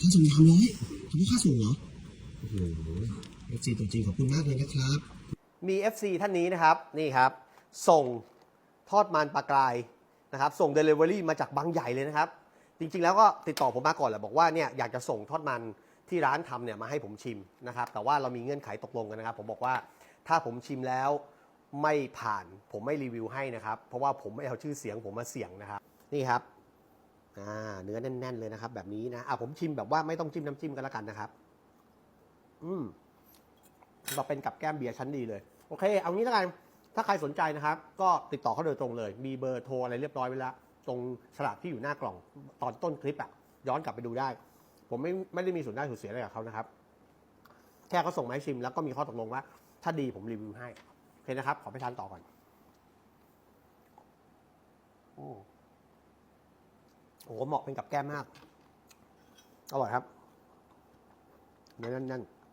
ค่าส่งสามร้อยเฉพาะค่าส่งเหรอ โอ้โหเอฟซีตัวจริงขอบคุณมากเลยนะครับ มี FC ท่านนี้นะครับนี่ครับ ส่งทอดมันปลากรายนะครับ ส่ง Delivery มาจากบางใหญ่เลยนะครับ จริงๆ แล้วก็ติดต่อผมมาก่อนแหละบอกว่าเนี่ยอยากจะส่งทอดมันที่ร้านทำเนี่ยมาให้ผมชิมนะครับ แต่ว่าเรามีเงื่อนไขตกลงกันนะครับ ผมบอกว่าถ้าผมชิมแล้วไม่ผ่านผมไม่รีวิวให้นะครับ เพราะว่าผมไม่เอาชื่อเสียงผมมาเสี่ยงนะครับ นี่ครับ เนื้อแน่น ๆ เลยนะครับ แบบนี้นะอะผมชิมแบบว่าไม่ต้องจิ้มน้ำจิ้มกันแล้วกันนะครับ อืมเราเป็นกับแก้มเบียร์ชั้นดีเลย โอเค เอางี้แล้วกันถ้าใครสนใจนะครับ ก็ติดต่อเขาโดยตรงเลย มีเบอร์โทรอะไรเรียบร้อยไว้แล้วตรงฉลากที่อยู่หน้ากล่องตอนต้นคลิปอะย้อนกลับไปดูได้ ผมไม่ไม่ได้มีส่วนได้ส่วนเสียอะไรกับเขานะครับ แค่เขาส่งมาให้ชิมแล้วก็มีข้อตกลงว่า ถ้าดีผมรีวิวให้โอเคนะครับ ขอไปทานต่อก่อนโอ้ โอ้โหเหมาะเป็นกับแก้มมาก อร่อยครับเนื้อแน่นๆ